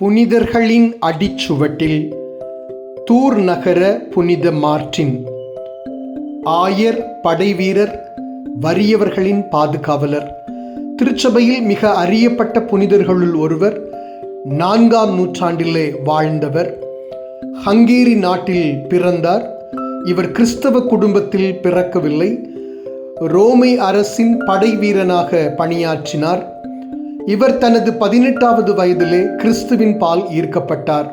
புனிதர்களின் அடிச்சுவட்டில் தூர் நகர புனித மார்ட்டின் ஆயர் படைவீரர் வறியவர்களின் பாதுகாவலர் திருச்சபையில் மிக அறியப்பட்ட புனிதர்களுள் ஒருவர் நான்காம் நூற்றாண்டிலே வாழ்ந்தவர் ஹங்கேரி நாட்டில் பிறந்தார். இவர் கிறிஸ்தவ குடும்பத்தில் பிறக்கவில்லை. ரோமை அரசின் படைவீரனாக பணியாற்றினார். இவர் தனது பதினெட்டாவது வயதிலே கிறிஸ்துவின் பால் ஈர்க்கப்பட்டார்.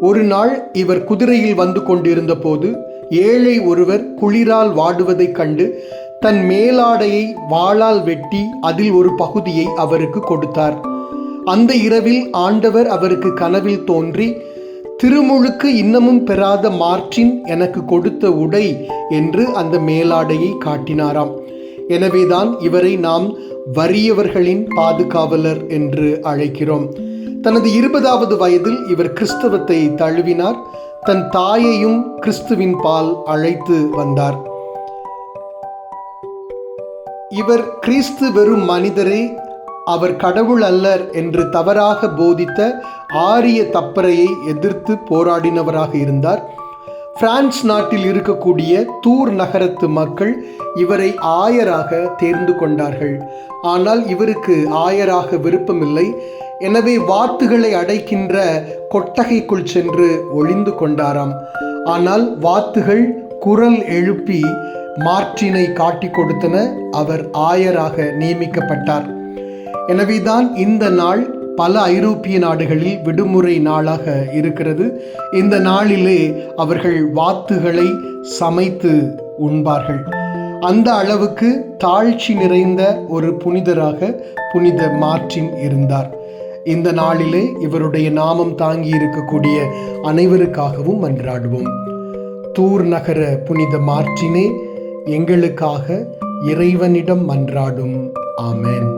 ஒரு நாள் இவர் குதிரையில் வந்து கொண்டிருந்த போது ஏழை ஒருவர் குளிரால் வாடுவதைக் கண்டு தன் மேலாடையை வாளால் வெட்டி அதில் ஒரு பகுதியை அவருக்கு கொடுத்தார். அந்த இரவில் ஆண்டவர் அவருக்கு கனவில் தோன்றி திருமுழுக்கு இன்னமும் பெறாத மார்ட்டின் எனக்கு கொடுத்த உடை என்று அந்த மேலாடையை காட்டினாராம். எனவேதான் இவரை நாம் வறியவர்களின் பாதுகாவலர் என்று அழைக்கிறோம். தனது இருபதாவது வயதில் இவர் கிறிஸ்தவத்தை தழுவினார். தன் தாயையும் கிறிஸ்துவின் பால் அழைத்து வந்தார். இவர் கிறிஸ்து வெறும் மனிதரே அவர் கடவுள் அல்லர் என்று தவறாக போதித்த ஆரிய தப்பறையை எதிர்த்து போராடினவராக இருந்தார். பிரான்ஸ் நாட்டில் இருக்கக்கூடிய தூர் நகரத்து மக்கள் இவரை ஆயராக தேர்ந்து கொண்டார்கள். ஆனால் இவருக்கு ஆயராக விருப்பமில்லை. எனவே வாத்துகளை அடைக்கின்ற கொட்டகைக்குள் சென்று ஒளிந்து கொண்டாராம். ஆனால் வாத்துகள் குரல் எழுப்பி மார்ட்டினை காட்டிக் கொடுத்தன. அவர் ஆயராக நியமிக்கப்பட்டார். எனவேதான் இந்த நாள் பல ஐரோப்பிய நாடுகளில் விடுமுறை நாளாக இருக்கிறது. இந்த நாளிலே அவர்கள் வாத்துகளை சமைத்து உண்பார்கள். அந்த அளவுக்கு தாழ்ச்சி நிறைந்த ஒரு புனிதராக புனித மார்ட்டின் இருந்தார். இந்த நாளிலே இவருடைய நாமம் தாங்கி இருக்கக்கூடிய அனைவருக்காகவும் மன்றாடுவோம் தூர் நகர புனித மார்ட்டினே எங்களுக்காக இறைவனிடம் மன்றாடும் ஆமேன்.